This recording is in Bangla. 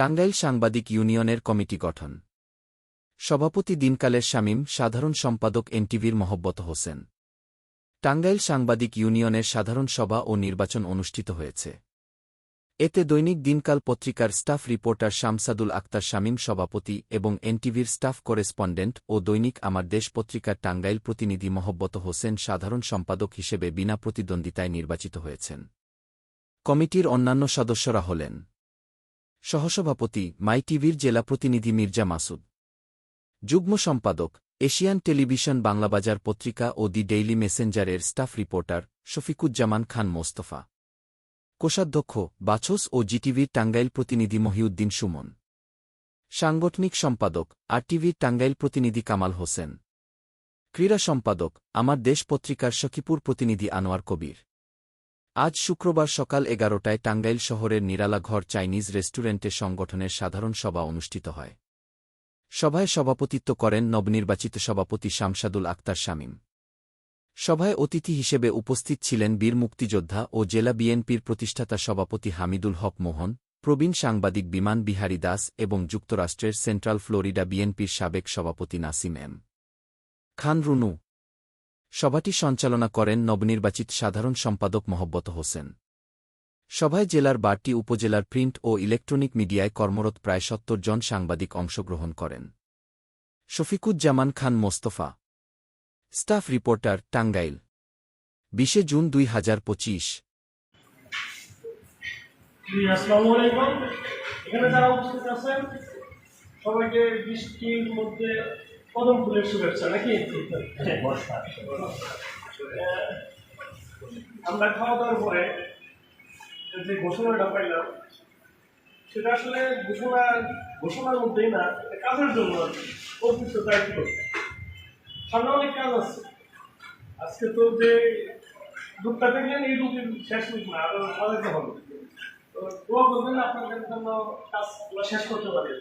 টাঙ্গাইল সাংবাদিক ইউনিয়নের কমিটি গঠন। সভাপতি দিনকালের শামীম, সাধারণ সম্পাদক এনটিভির মহব্বত হোসেন। টাঙ্গাইল সাংবাদিক ইউনিয়নের সাধারণ সভা ও নির্বাচন অনুষ্ঠিত হয়েছে। এতে দৈনিক দিনকাল পত্রিকার স্টাফ রিপোর্টার শামসাদুল আক্তার শামীম সভাপতি এবং এনটিভির স্টাফ করেসপন্ডেন্ট ও দৈনিক আমার দেশ পত্রিকার টাঙ্গাইল প্রতিনিধি মহব্বত হোসেন সাধারণ সম্পাদক হিসেবে বিনা প্রতিদ্বন্দ্বিতায় নির্বাচিত হয়েছেন। কমিটির অন্যান্য সদস্যরা হলেন সহসভাপতি মাই টিভির জেলা প্রতিনিধি মির্জা মাসুদ। যুগ্ম সম্পাদক, এশিয়ান টেলিভিশন বাংলাবাজার পত্রিকা ও দি ডেইলি মেসেঞ্জারের স্টাফ রিপোর্টার শফিকুজ্জামান খান মোস্তফা। কোষাধ্যক্ষ, বাছস ও জিটিভির টাঙ্গাইল প্রতিনিধি মহিউদ্দিন সুমন। সাংগঠনিক সম্পাদক, আরটিভির টাঙ্গাইল প্রতিনিধি কামাল হোসেন। ক্রীড়া সম্পাদক, আমার দেশ পত্রিকার সখিপুর প্রতিনিধি আনোয়ার কবির। আজ শুক্রবার সকাল এগারোটায় টাঙ্গাইল শহরের নিরালা ঘর চাইনিজ রেস্টুরেন্টে সংগঠনের সাধারণ সভা অনুষ্ঠিত হয়। সভায় সভাপতিত্ব করেন নবনির্বাচিত সভাপতি শামসাদুল আক্তার শামীম। সভায় অতিথি হিসেবে উপস্থিত ছিলেন বীর মুক্তিযোদ্ধা ও জেলা বিএনপির প্রতিষ্ঠাতা সভাপতি হামিদুল হক মোহন, প্রবীণ সাংবাদিক বিমান বিহারী দাস এবং যুক্তরাষ্ট্রের সেন্ট্রাল ফ্লোরিডা বিএনপির সাবেক সভাপতি নাসিম এম। খান রুনু সভাটি সঞ্চালনা করেন নবনির্বাচিত সাধারণ সম্পাদক মহব্বত হোসেন। সভায় জেলার বারটি উপজেলার প্রিন্ট ও ইলেকট্রনিক মিডিয়ায় কর্মরত প্রায় সত্তর জন সাংবাদিক অংশগ্রহণ করেন। Shafiquzzaman Khan Mostafa. Staff reporter Tangail. বিশে জুন দুই হাজার পঁচিশ। সবাইকে বৃষ্টির মধ্যে কদম ফুলের শুভেচ্ছা নাকি? আমরা খাওয়া দাওয়ার পরে যে ঘোষণাটা পাইলাম, সেটা আসলে ঘোষণা, ঘোষণার মধ্যেই না কাজের জন্য অতিরিক্ত দায়িত্ব সামনে অনেক কাজ আছে। আজকে তো যে দুঃখটা দেখলেন, এই দুঃখের শেষ মুখ না, আরও সাজাতে হবে। তো দোয়া করবেন আপনাদের জন্য কাজগুলো শেষ করতে পারি